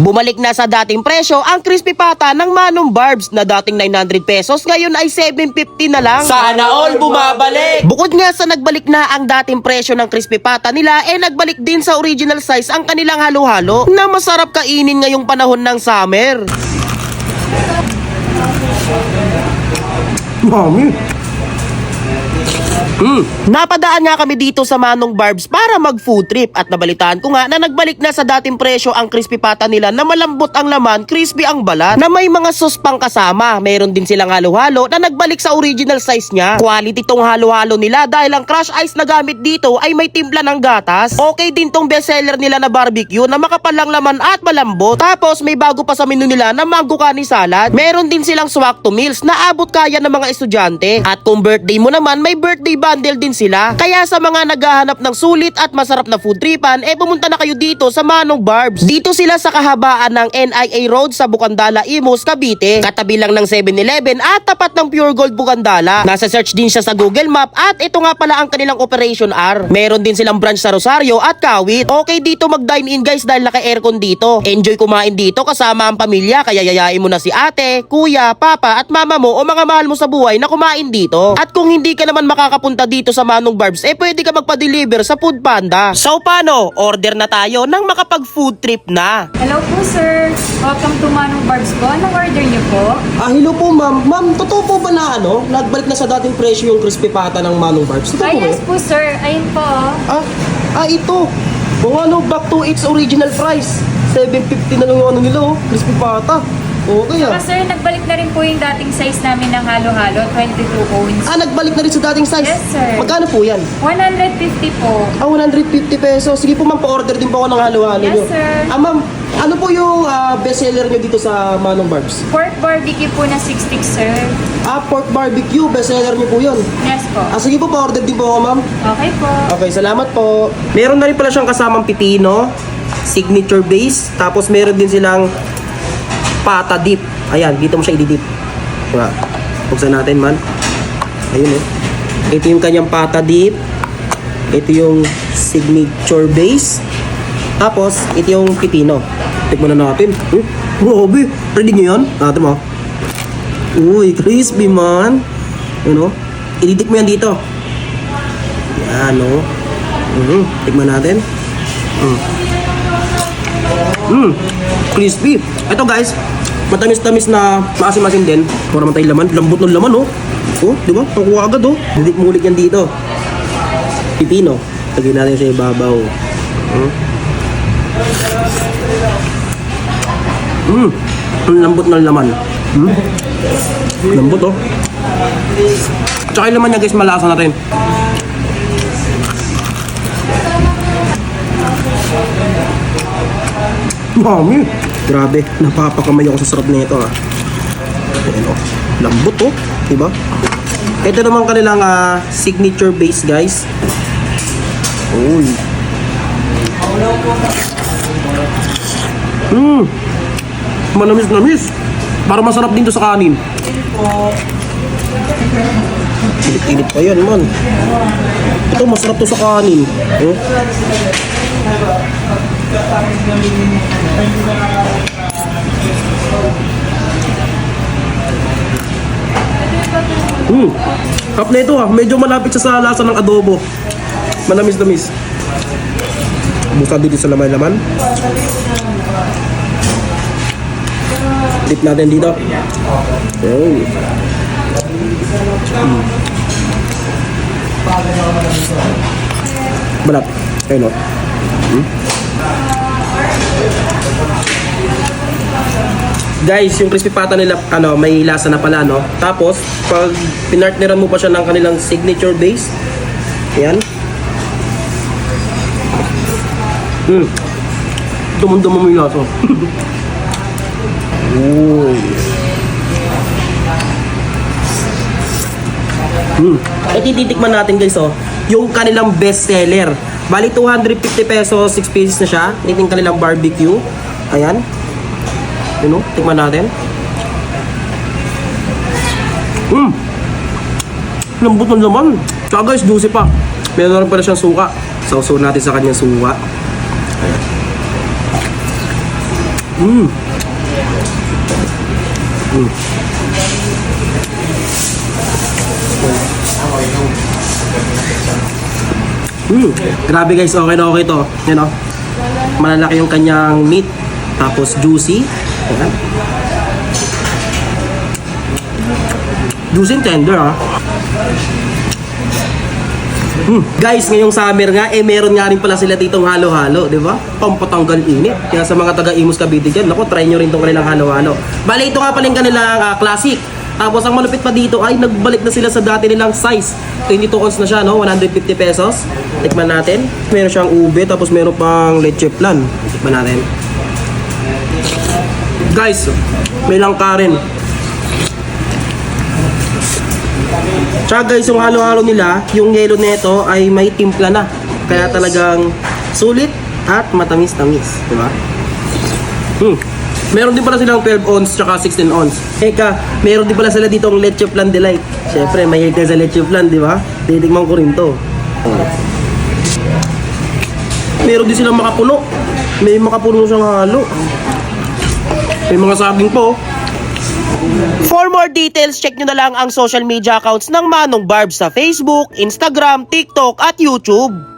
Bumalik na sa dating presyo ang crispy pata ng Manong Barbs na dating 900 pesos ngayon ay 750 na lang. Sana all bumabalik! Bukod nga sa nagbalik na ang dating presyo ng crispy pata nila, eh nagbalik din sa original size ang kanilang halo-halo na masarap kainin ngayong panahon ng summer. Mami! Napadaan nga kami dito sa Manong Barbs para mag food trip at nabalitaan ko nga na nagbalik na sa dating presyo ang crispy pata nila na malambot ang laman, crispy ang balat, na may mga sauce pang kasama. Meron din silang halo-halo na nagbalik sa original size niya. Quality tong halo-halo nila dahil ang crush ice na gamit dito ay may timpla ng gatas. Okay din tong bestseller nila na barbecue na makapal lang laman at malambot. Tapos may bago pa sa menu nila na mango kani salad. Meron din silang swakto meals na abot kaya ng mga estudyante. At kung birthday mo naman, may birthday bundle din sila. Kaya sa mga naghahanap ng sulit at masarap na food tripan, eh pumunta na kayo dito sa Manong Barbs. Dito sila sa kahabaan ng NIA Road sa Bukandala, Imus, Cavite. Katabi lang ng 7-Eleven at tapat ng Pure Gold Bukandala. Nasa search din siya sa Google Map at ito nga pala ang kanilang Operation R. Meron din silang branch sa Rosario at Kawit. Okay dito mag-dine in guys dahil naka-aircon dito. Enjoy kumain dito kasama ang pamilya kaya yayain mo na si ate, kuya, papa at mama mo o mga mahal mo sa buhay na kumain dito. At kung hindi ka naman makakapunta dito sa Manong Barbs, eh pwede ka magpa-deliver sa Food Panda. So paano? Order na tayo nang makapag-food trip na. Hello po, sir. Welcome to Manong Barbs po. Anong order niyo po? Ah, hello po ma'am. Ma'am, totoo po ba na ano? Nagbalik na sa dating presyo yung crispy pata ng Manong Barbs? Totoo Ah, po ba? yes yun? po, sir. Ayun po. Ah, ah ito. O ano, back to its original price. 750 na lang yung ano nila oh. Crispy pata. Okay ah. Saka, sir, nagbalik na rin po yung dating size namin ng halo-halo, 22 ounce. Ah, nagbalik na rin sa dating size? Yes, sir. Magkano po yan? 150 po. Ah, 150 pesos. Sige po ma'am, pa-order din po ako ng halo-halo Yes, nyo. sir. Ah ma'am, ano po yung ah, bestseller nyo dito sa Manong Barbs? Pork barbecue po na 60, sir. Ah, pork barbecue, bestseller nyo po yun. Yes po. Ah, sige po, pa-order din po ako ma'am. Okay po. Okay, salamat po. Meron na rin pala siyang kasamang pipino, signature base, tapos meron din silang pata dip. Ayan, dito mo siya i-dip. Diba? Buksan natin man. Ayun eh. Ito yung kanyang pata dip. Ito yung signature base. Tapos, ito yung pipino. Tikman na natin. Hmm? Grabe. Ready nyo yun? Natin mo. Uy, crispy man. Yun o. Ididip mo yan dito. Yan o. Mm, tikman natin. Mm. Mm, crispy. Ito guys, matamis-tamis na maasim-asim din. Wala naman tayong laman. Lambot ng laman oh. Oh, di ba? Nakuha agad oh. Didik mo ulit yan dito. Pipino. Lagyan natin sa ibabaw. Mm. Mm. Ang lambot ng laman. Mm. Lambot oh. Tsaka yung laman niya guys, malasa na rin. Mami! Grabe, napapakamay ako sa sarap nito ah. Ayan oh. Lambot oh, diba? Ito naman kanilang ah, signature base guys. Uy. Mmm. Manamis-namis. Para masarap din to sa kanin. Init-init pa yan man. Ito masarap to sa kanin. Oh. Hmm. Kap na ito ah. Medyo malapit siya sa lasa ng adobo. Manamis-namis. Busa dito sa laman-laman. Dip natin dito. Oh. Hmm. Balat. Ayun o. Guys, yung crispy pata nila, ano, may lasa na pala, no? Tapos, pag pinartneran mo pa siya ng kanilang signature base, yan. Hmm. Dumundum mo yung lasa. Ooh. Hmm. At ititikman natin guys, oh, yung kanilang best seller. Bali 250 pesos, 6 pieces na siya. Ito yung kanilang barbecue. Ayan. Yun oh, tikman natin. Hmm. Lambot ng laman. Tsaka guys, juicy pa. Meron rin pala siyang suka. Sausaw natin sa kanyang suka. Ayan. Mm. Mm. Grabe guys, okay na okay to. Yan o. Malalaki yung kanyang meat. Tapos juicy. Ayan. Juicy and tender ha. Hmm. Guys, ngayong summer nga, eh meron nga rin pala sila ditong halo-halo, di ba? Pampatanggal init. Kaya sa mga taga-Imus Cavite dyan, naku, try nyo rin tong kanilang halo-halo. Bale, ito nga pala yung kanilang ah, classic. Tapos ang malupit pa dito ay nagbalik na sila sa dati nilang size. 22 ounce na siya, no? 150 pesos. Tikman natin. Meron siyang ube, tapos meron pang leche plan. Tikman natin. Guys, may langka rin. Tsaka guys, yung halo-halo nila, yung yelo nito ay may timpla na. Kaya talagang sulit at matamis-tamis. Di ba? Hmm. Meron din pala silang 12 ounce tsaka 16 ounce. Eka, meron din pala sila dito ang leche flan delight. Siyempre, mahilig tayo sa leche flan, di ba? Titikman ko rin to. Meron din silang makapuno. May makapuno siyang halo. May mga saging po. For more details, check nyo na lang ang social media accounts ng Manong Barbs sa Facebook, Instagram, TikTok at YouTube.